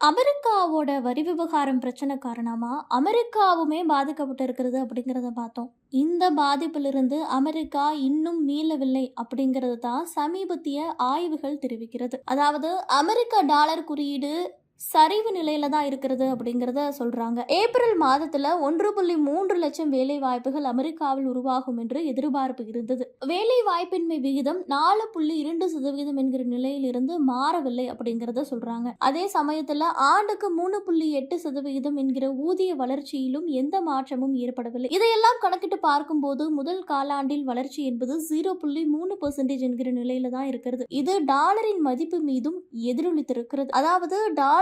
அமெரிக்காவோட வரி விவகாரம் பிரச்சனை காரணமா அமெரிக்காவுமே பாதிக்கப்பட்டு இருக்கிறது அப்படிங்கிறத பார்த்தோம். இந்த பாதிப்பிலிருந்து அமெரிக்கா இன்னும் மீளவில்லை அப்படிங்கிறது தான் சமீபத்திய ஆய்வுகள் தெரிவிக்கிறது. அதாவது அமெரிக்க டாலர் குறியீடு சரிவு நிலையில தான் இருக்கிறது அப்படிங்கிறத சொல்றாங்க. ஏப்ரல் மாதத்துல ஒன்று புள்ளி மூன்று லட்சம் வேலை வாய்ப்புகள் அமெரிக்காவில் உருவாகும் என்று எதிர்பார்ப்பு இருந்தது. வேலை வாய்ப்பின்மை விகிதம் நாலு புள்ளி இரண்டு சதவீதம் என்கிற நிலையிலிருந்து மாறவில்லை அப்படிங்கிறத சொல்றாங்க. அதே சமயத்துல ஆண்டுக்கு மூணு புள்ளி எட்டு சதவிகிதம் என்கிற ஊதிய வளர்ச்சியிலும் எந்த மாற்றமும் ஏற்படவில்லை. இதையெல்லாம் கணக்கிட்டு பார்க்கும்போது முதல் காலாண்டில் வளர்ச்சி என்பது ஜீரோ புள்ளி மூணு பெர்சன்டேஜ் என்கிற நிலையில தான் இருக்கிறது. இது டாலரின் மதிப்பு மீதும் எதிரொலித்திருக்கிறது. அதாவது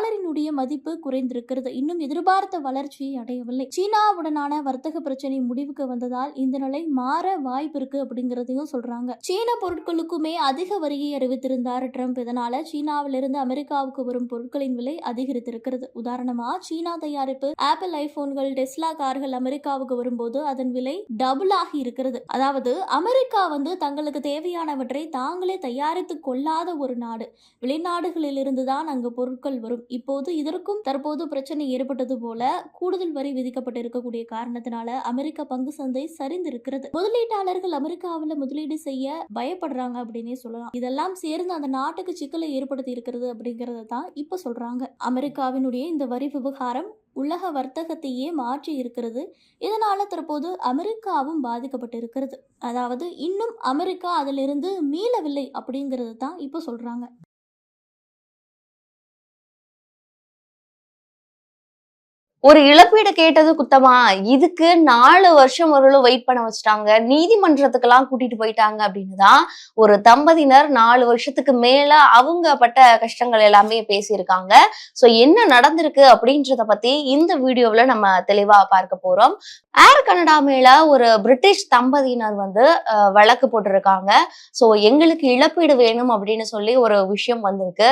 டாலரினுடைய மதிப்பு குறைந்திருக்கிறது. இன்னும் எதிர்பார்த்த வளர்ச்சியை அடையவில்லை. சீனாவுடனான வர்த்தக பிரச்சனை முடிவுக்கு வந்ததால் இந்த நிலை மாற வாய்ப்பு இருக்கு அப்படிங்கிறதையும் சொல்றாங்க. சீன பொருட்களுக்குமே அதிக வரியை அறிவித்திருந்தார் ட்ரம்ப். இதனால சீனாவிலிருந்து அமெரிக்காவுக்கு வரும் பொருட்களின் விலை அதிகரித்திருக்கிறது. உதாரணமா சீனா தயாரிப்பு ஆப்பிள் ஐபோன்கள் டெஸ்லா கார்கள் அமெரிக்காவுக்கு வரும்போது அதன் விலை டபுள் ஆகி இருக்கிறது. அதாவது அமெரிக்கா வந்து தங்களுக்கு தேவையானவற்றை தாங்களே தயாரித்து கொள்ளாத ஒரு நாடு. வெளிநாடுகளிலிருந்து தான் அங்கு பொருட்கள் வரும். இப்போது இதற்கும் தற்போது பிரச்சனை ஏற்பட்டது போல கூடுதல் வரி விதிக்கப்பட்டு இருக்கக்கூடிய காரணத்தினால அமெரிக்க பங்கு சந்தை சரிந்திருக்கிறது. முதலீட்டாளர்கள் அமெரிக்காவில் முதலீடு செய்ய பயப்படுறாங்க அப்படின்னே சொல்லலாம். இதெல்லாம் சேர்ந்து அந்த நாட்டுக்கு சிக்கலை ஏற்படுத்தி இருக்கிறது அப்படிங்கறத தான் இப்ப சொல்றாங்க. அமெரிக்காவினுடைய இந்த வரி விவகாரம் உலக வர்த்தகத்தையே மாற்றி இருக்கிறது. இதனால தற்போது அமெரிக்காவும் பாதிக்கப்பட்டு இருக்கிறது அதாவது இன்னும் அமெரிக்கா அதிலிருந்து மீளவில்லை அப்படிங்கிறது தான் இப்போ சொல்றாங்க. ஒரு இழப்பீடு கேட்டது குத்தமா? இதுக்கு நாலு வருஷம் வரலும் வெயிட் பண்ண வச்சுட்டாங்க. நீதிமன்றத்துக்கெல்லாம் கூட்டிட்டு போயிட்டாங்க அப்படின்னு தான் ஒரு தம்பதியினர் நாலு வருஷத்துக்கு மேல அவங்க பட்ட கஷ்டங்கள் எல்லாமே பேசியிருக்காங்க. சோ என்ன நடந்திருக்கு அப்படின்றத பத்தி இந்த வீடியோவில் நம்ம தெளிவா பார்க்க போறோம். ஏர் கனடா மேல ஒரு பிரிட்டிஷ் தம்பதியினர் வந்து வழக்கு போட்டிருக்காங்க. சோ எங்களுக்கு இழப்பீடு வேணும் அப்படின்னு சொல்லி ஒரு விஷயம் வந்திருக்கு.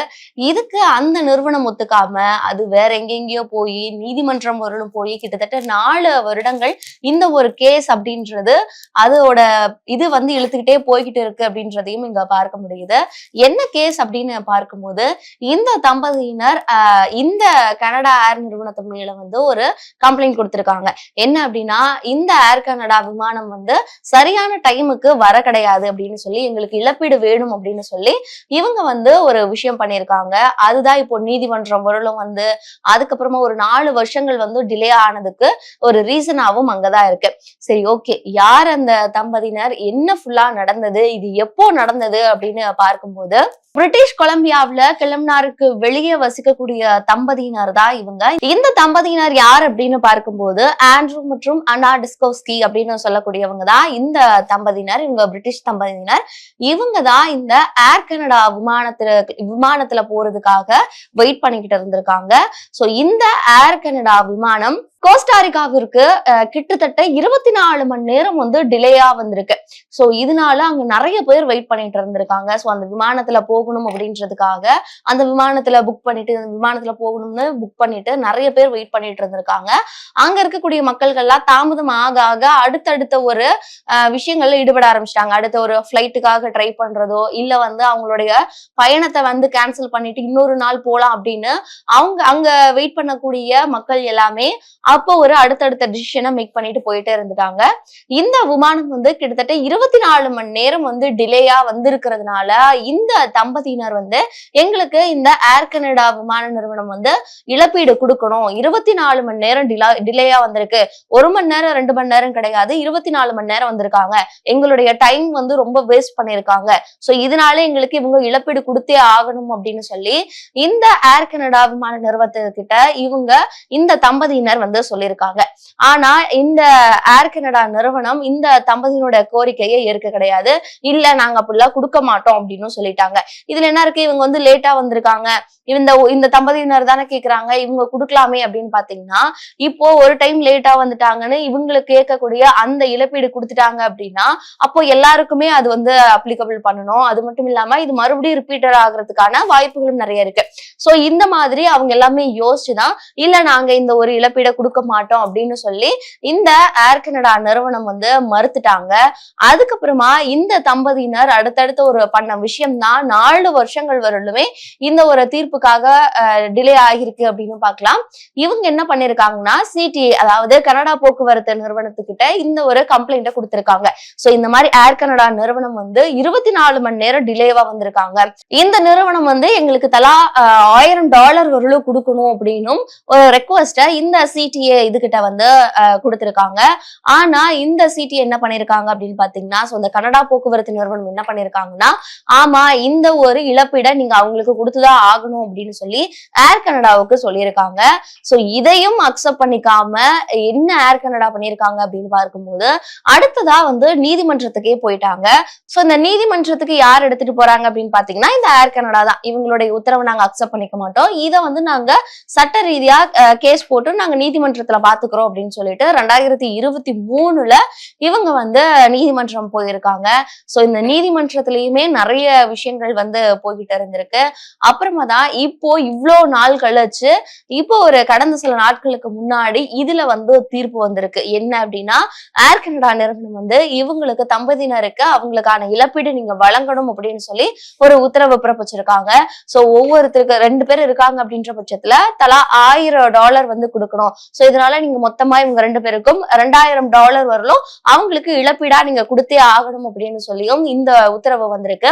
இதுக்கு அந்த நிறுவனம் ஒத்துக்காம அது வேற எங்கெங்கேயோ போய் நீதிமன்றம் வரலும் போய் கிட்டத்தட்ட நாலு வருடங்கள் இந்த ஒரு கேஸ் அப்படின்றது அதோட இது வந்து இழுத்துக்கிட்டே போய்கிட்டு இருக்கு அப்படின்றதையும் இங்க பார்க்க முடியுது. என்ன கேஸ் அப்படின்னு பார்க்கும்போது இந்த தம்பதியினர் இந்த கனடா ஏர் நிறுவனத்து மேல வந்து ஒரு கம்ப்ளைண்ட் கொடுத்திருக்காங்க. என்ன அப்படின்னா இந்த ஏர் கனடா விமானம் வந்து சரியான டைமுக்கு வர கிடையாது அப்படின்னு சொல்லி எங்களுக்கு இழப்பீடு வேணும் அப்படின்னு சொல்லி இவங்க வந்து ஒரு விஷயம் பண்ணியிருக்காங்க. அதுதான் இப்போ நீதிமன்றம் வரலும் வந்து அதுக்கப்புறமா ஒரு நாலு வருஷங்கள் வந்து டிலே ஆனதுக்கு ஒரு ரீசனாவும் அங்கதான் இருக்கு. சரி ஓகே யார் அந்த தம்பதியினர்? என்ன ஃபுல்லா நடந்தது? இது எப்போ நடந்தது? அப்படின்னு பார்க்கும்போது பிரிட்டிஷ் கொலம்பியாவில கிளம்னாருக்கு வெளியே வசிக்கக்கூடிய தம்பதியினர் தான் இவங்க. இந்த தம்பதியினர் யார் அப்படின்னு பார்க்கும்போது ஆண்ட்ரூ மற்றும் அனா டிஸ்கோஸ்கி அப்படின்னு சொல்லக்கூடியவங்க தான் இந்த தம்பதியினர் இவங்க பிரிட்டிஷ் தம்பதியினர். இவங்க தான் இந்த ஏர் கனடா விமானத்துல விமானத்துல போறதுக்காக வெயிட் பண்ணிக்கிட்டு இருந்திருக்காங்க. சோ இந்த ஏர் கனடா விமானம் கோஸ்டாரிகாவிற்கு கிட்டத்தட்ட இருபத்தி நாலு மணி நேரம் வந்து டிலேயா வந்திருக்கு. சோ இதனால அங்க நிறைய பேர் வெயிட் பண்ணிட்டு இருந்திருக்காங்க. சோ அந்த விமானத்துல போகணும் அப்படின்றதுக்காக அந்த விமானத்துல புக் பண்ணிட்டு விமானத்துல போகணும்னு புக் பண்ணிட்டு நிறைய பேர் வெயிட் பண்ணிட்டு இருந்திருக்காங்க. அங்க இருக்கக்கூடிய மக்கள்கள்லாம் தாமதம் ஆக ஆக அடுத்தடுத்த ஒரு விஷயங்கள்ல ஈடுபட ஆரம்பிச்சிட்டாங்க. அடுத்த ஒரு ஃபிளைட்டுக்காக ட்ரை பண்றதோ இல்ல வந்து அவங்களுடைய பயணத்தை வந்து கேன்சல் பண்ணிட்டு இன்னொரு நாள் போலாம் அப்படின்னு அவங்க அங்க வெயிட் பண்ணக்கூடிய மக்கள் எல்லாமே அப்போ ஒரு அடுத்தடுத்த டிசிஷனை மேக் பண்ணிட்டு போயிட்டே இருந்துட்டாங்க. இந்த விமானம் வந்து கிட்டத்தட்ட இருபத்தி நாலு மணி நேரம் வந்து டிலேயா வந்திருக்கிறதுனால இந்த தம்பதியினர் வந்து எங்களுக்கு இந்த ஏர் கனடா விமான நிறுவனம் வந்து இழப்பீடு கொடுக்கணும். இருபத்தி நாலு மணி நேரம் டிலா டிலேயா வந்திருக்கு. ஒரு மணி நேரம் ரெண்டு மணி நேரம் கிடையாது. இருபத்தி நாலு மணி நேரம் வந்திருக்காங்க. எங்களுடைய டைம் வந்து ரொம்ப வேஸ்ட் பண்ணிருக்காங்க சோ இதனால எங்களுக்கு இவங்க இழப்பீடு கொடுத்தே ஆகணும் அப்படின்னு சொல்லி இந்த ஏர் கனடா விமான நிறுவனத்துக்கிட்ட இவங்க இந்த தம்பதியினர் வந்து சொல்லியிருக்காங்க. ஆனா இந்த ஏர் கனடா நிறுவனம் இந்த தம்பதியினோட கோரிக்கையை ஏற்க கிடையாது. இல்ல நாங்க அப்படிலாம் கொடுக்க மாட்டோம் அப்படின்னு சொல்லிட்டாங்க. இதுல என்ன இருக்கு? இவங்க வந்து லேட்டா வந்திருக்காங்க. இந்த இந்த தம்பதியினர் தானே கேக்குறாங்க. இவங்க கொடுக்கலாமே அப்படின்னு பாத்தீங்கன்னா இப்போ ஒரு டைம் லேட்டா வந்துட்டாங்கன்னு இவங்களுக்கு கேட்கக்கூடிய அந்த இழப்பீடு கொடுத்துட்டாங்க அப்படின்னா அப்போ எல்லாருக்குமே அது வந்து அப்ளிகபிள் பண்ணணும். அது மட்டும் இல்லாம இது மறுபடியும் ரிப்பீட்டர் ஆகுறதுக்கான வாய்ப்புகளும் நிறைய இருக்கு. சோ இந்த மாதிரி அவங்க எல்லாமே யோசிச்சுதான் இல்ல நாங்க இந்த ஒரு இழப்பீடை கொடுக்க மாட்டோம் அப்படின்னு சொல்லி இந்த ஏர் கனடா நிறுவனம் வந்து மறுத்துட்டாங்க. அதுக்கப்புறமா இந்த தம்பதியினர் அடுத்தடுத்த ஒரு பண்ண விஷயம் தான் நாலு வருஷங்கள் வரலுமே இந்த ஒரு தீர்ப்புக்காக டிலே ஆகியிருக்கு அப்படின்னு பார்க்கலாம். இவங்க என்ன பண்ணிருக்காங்கன்னா சிடி அதாவது கனடா போக்குவரத்து நிறுவனத்துக்கிட்ட இந்த ஒரு கம்ப்ளைண்ட்டை கொடுத்திருக்காங்க. சோ இந்த மாதிரி ஏர் கனடா நிறுவனம் வந்து இருபத்தி நாலு மணி நேரம் டிலேவா வந்திருக்காங்க. இந்த நிறுவனம் வந்து எங்களுக்கு தலா ஆயிரம் டாலர் வரலும் கொடுக்கணும் அப்படின்னும் ஒரு ரெக்வஸ்ட இந்த சிடிஏ இதுகிட்ட வந்து கொடுத்துருக்காங்க. ஆனா இந்த சிடி என்ன பண்ணிருக்காங்க அப்படின்னு பாத்தீங்கன்னா சோ இந்த கனடா போக்குவரத்து நிறுவனம் என்ன பண்ணிருக்காங்கன்னா ஆமா இந்த ஒரு இழப்பீடை நீங்க அவங்களுக்கு கொடுத்துதான் ஆகணும் அப்படின்னு சொல்லி ஏர் கனடாவுக்கு சொல்லியிருக்காங்க. சோ இதையும் அக்செப்ட் பண்ணிக்காம என்ன ஏர் கனடா பண்ணிருக்காங்க அப்படின்னு பார்க்கும்போது அடுத்ததா வந்து நீதிமன்றத்துக்கே போயிட்டாங்க. சோ இந்த நீதிமன்றத்துக்கு யார் எடுத்துட்டு போறாங்க அப்படின்னு பாத்தீங்கன்னா இந்த ஏர் கனடா தான். இவங்களுடைய உத்தரவை நாங்க அக்செப்ட் பண்ணிக்க மாட்டோம். இதை வந்து நாங்க சட்ட ரீதியா கேஸ் போட்டு நாங்க நீதிமன்றத்துல பாத்துக்கிறோம் அப்படின்னு சொல்லிட்டு ரெண்டாயிரத்தி இருபத்தி மூணுல இவங்க வந்து நீதிமன்றம் போயிருக்காங்க. சோ இந்த நீதிமன்றத்திலயுமே நிறைய விஷயங்கள் வந்து போய்கிட்டு இருந்திருக்கு. அப்புறமா தான் இப்போ இவ்வளோ நாள் கழிச்சு இப்போ ஒரு கடந்த சில நாட்களுக்கு முன்னாடி இதுல வந்து தீர்ப்பு வந்திருக்கு. என்ன அப்படின்னா ஏர் கனடா நிறுவனம் வந்து இவங்களுக்கு தம்பதியினருக்கு அவங்களுக்கான இழப்பீடு நீங்க வழங்கணும் அப்படின்னு சொல்லி ஒரு உத்தரவு பிறப்பிச்சிருக்காங்க. சோ ஒவ்வொருத்தருக்கு ரெண்டு பேர் இருக்காங்க அப்படின்ற பட்சத்துல தலா ஆயிரம் டாலர் வந்து கொடுக்கணும். சோ இதனால நீங்க மொத்தமா இவங்க ரெண்டு பேருக்கும் ரெண்டாயிரம் டாலர் வரலும் அவங்களுக்கு இழப்பீடா நீங்க கொடுத்தே ஆகணும் அப்படின்னு சொல்லியும் இந்த உத்தரவு வந்திருக்கு.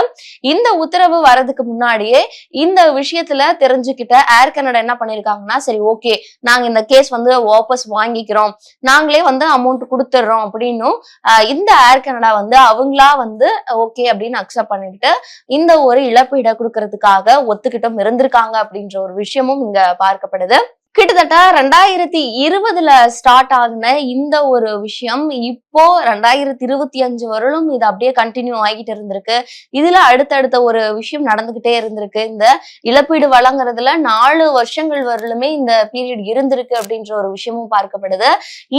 இந்த உத்தரவு வரதுக்கு முன்னாடியே இந்த விஷயத்துல தெரிஞ்சுக்கிட்ட ஏர் கனடா என்ன பண்ணிருக்காங்கன்னா சரி ஓகே நாங்க இந்த கேஸ் வந்து வாபஸ் வாங்கிக்கிறோம். நாங்களே வந்து அமௌண்ட் கொடுத்துட்றோம் அப்படின்னும் ஆஹ் இந்த ஏர் கனடா வந்து அவங்களா வந்து ஓகே அப்படின்னு அக்செப்ட் பண்ணிட்டு இந்த ஒரு இழப்பீடை கொடுக்கறதுக்காக ஒத்துக்கிட்டும் இருந்திருக்காங்க அப்படின்ற ஒரு விஷயமும் இங்க பார்க்கப்படுது. கிட்டத்தட்ட ரெண்டாயிரத்தி இருபதுல ஸ்டார்ட் ஆகின இந்த ஒரு விஷயம் இப்போ ரெண்டாயிரத்தி இருபத்தி அஞ்சு வரலும் இது அப்படியே கண்டினியூ ஆகிட்டு இருந்திருக்கு. இதுல அடுத்தடுத்த ஒரு விஷயம் நடந்துகிட்டே இருந்திருக்கு. இந்த இழப்பீடு வழங்குறதுல நாலு வருஷங்கள் வரலுமே இந்த பீரியட் இருந்திருக்கு அப்படின்ற ஒரு விஷயமும் பார்க்கப்படுது.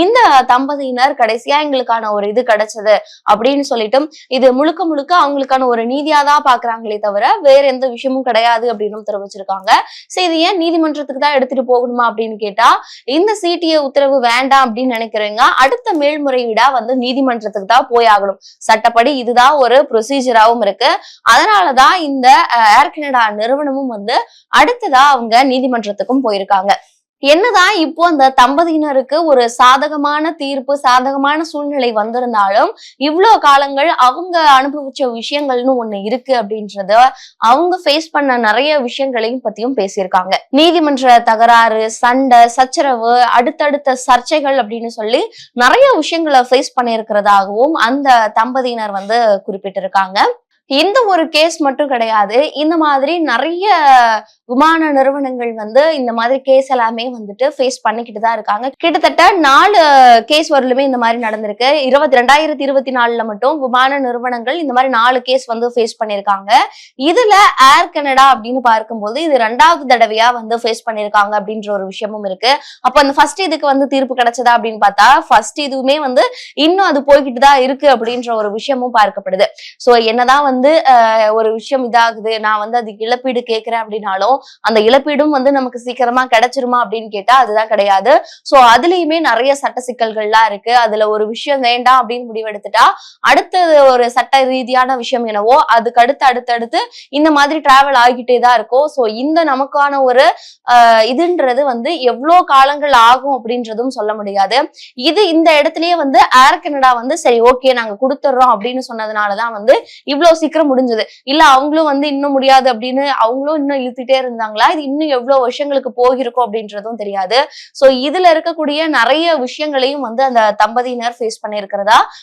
இந்த தம்பதியினர் கடைசியா எங்களுக்கான ஒரு இது கிடைச்சது அப்படின்னு சொல்லிட்டும் இது முழுக்க முழுக்க அவங்களுக்கான ஒரு நீதியா தான் பாக்குறாங்களே தவிர வேற எந்த விஷயமும் கிடையாது அப்படின்னு தெரிவிச்சிருக்காங்க. சரி இது ஏன் நீதிமன்றத்துக்கு தான் எடுத்துட்டு போகணுமா அப்படின்னு கேட்டா இந்த சிடிஏ உத்தரவு வேண்டாம் அப்படின்னு நினைக்கிறீங்க அடுத்த மேல்முறையீடா வந்து நீதிமன்றத்துக்கு தான் போய் ஆகணும். சட்டப்படி இதுதான் ஒரு ப்ரொசீஜராகவும் இருக்கு. அதனாலதான் இந்த ஏர் கனடா நிறுவனமும் வந்து அடுத்ததா அவங்க நீதிமன்றத்துக்கும் போயிருக்காங்க. என்னதான் இப்போ அந்த தம்பதியினருக்கு ஒரு சாதகமான தீர்ப்பு சாதகமான சூழ்நிலை வந்திருந்தாலும் இவ்வளோ காலங்கள் அவங்க அனுபவிச்ச விஷயங்கள்னு ஒண்ணு இருக்கு அப்படின்றத அவங்க ஃபேஸ் பண்ண நிறைய விஷயங்களையும் பத்தியும் பேசியிருக்காங்க. நீதிமன்ற தகராறு சண்டை சச்சரவு அடுத்தடுத்த சர்ச்சைகள் அப்படின்னு சொல்லி நிறைய விஷயங்களை ஃபேஸ் பண்ணியிருக்கிறதாகவும் அந்த தம்பதியினர் வந்து குறிப்பிட்டிருக்காங்க. இந்த ஒரு கேஸ் மட்டும் கிடையாது. இந்த மாதிரி நிறைய விமான நிறுவனங்கள் வந்து இந்த மாதிரி கேஸ் எல்லாமே வந்துட்டு ஃபேஸ் பண்ணிக்கிட்டு தான் இருக்காங்க. கிட்டத்தட்ட நாலு கேஸ் வரலுமே இந்த மாதிரி நடந்திருக்கு. இருபத்தி ரெண்டாயிரத்தி இருபத்தி நாலுல மட்டும் விமான நிறுவனங்கள் இந்த மாதிரி நாலு கேஸ் வந்து ஃபேஸ் பண்ணியிருக்காங்க. இதுல ஏர் கனடா அப்படின்னு பார்க்கும்போது இது ரெண்டாவது தடவையா வந்து ஃபேஸ் பண்ணியிருக்காங்க அப்படின்ற ஒரு விஷயமும் இருக்கு. அப்போ அந்த ஃபர்ஸ்ட் இதுக்கு வந்து தீர்ப்பு கிடைச்சதா அப்படின்னு பார்த்தா ஃபர்ஸ்ட் இதுவுமே வந்து இன்னும் அது போய்கிட்டு தான் இருக்கு அப்படின்ற ஒரு விஷயமும் பார்க்கப்படுது. ஸோ என்னதான் வந்து வந்து ஒரு விஷயம் இதாகுது. நான் வந்து அதுக்கு இழப்பீடு கேட்கிறேன் அப்படின்னாலும் அந்த இழப்பீடும் வந்து நமக்கு சீக்கிரமா கிடைச்சிருமா அப்படின்னு கேட்டா அதுதான் கிடையாது. சோ அதுலயுமே நிறைய சட்ட சிக்கல்கள்லாம் இருக்கு. அதுல ஒரு விஷயம் வேண்டாம் அப்படின்னு முடிவெடுத்துட்டா அடுத்தது ஒரு சட்ட ரீதியான விஷயம் என்னவோ அதுக்கு அடுத்து அடுத்தடுத்து இந்த மாதிரி டிராவல் ஆகிட்டே தான் இருக்கும். சோ இந்த நமக்கான ஒரு இதுன்றது வந்து எவ்வளவு காலங்கள் ஆகும் அப்படின்றதும் சொல்ல முடியாது. இது இந்த இடத்துலயே வந்து ஏர் கனடா வந்து சரி ஓகே நாங்க கொடுத்துட்றோம் அப்படின்னு சொன்னதுனாலதான் வந்து இவ்வளவு சீக்கிரம் முடிஞ்சது. இல்ல அவங்களும் வந்து இன்னும் முடியாது அப்படின்னு அவங்களும் இன்னும் இழுத்துட்டே இருந்தாங்களா? இது இன்னும் எவ்வளவு வருஷங்களுக்கு போகிருக்கும் அப்படின்றதும் தெரியாது. சோ இதுல இருக்கக்கூடிய நிறைய விஷயங்களையும் வந்து அந்த தம்பதியினர் ஃபேஸ் பண்ணிருக்கிறதா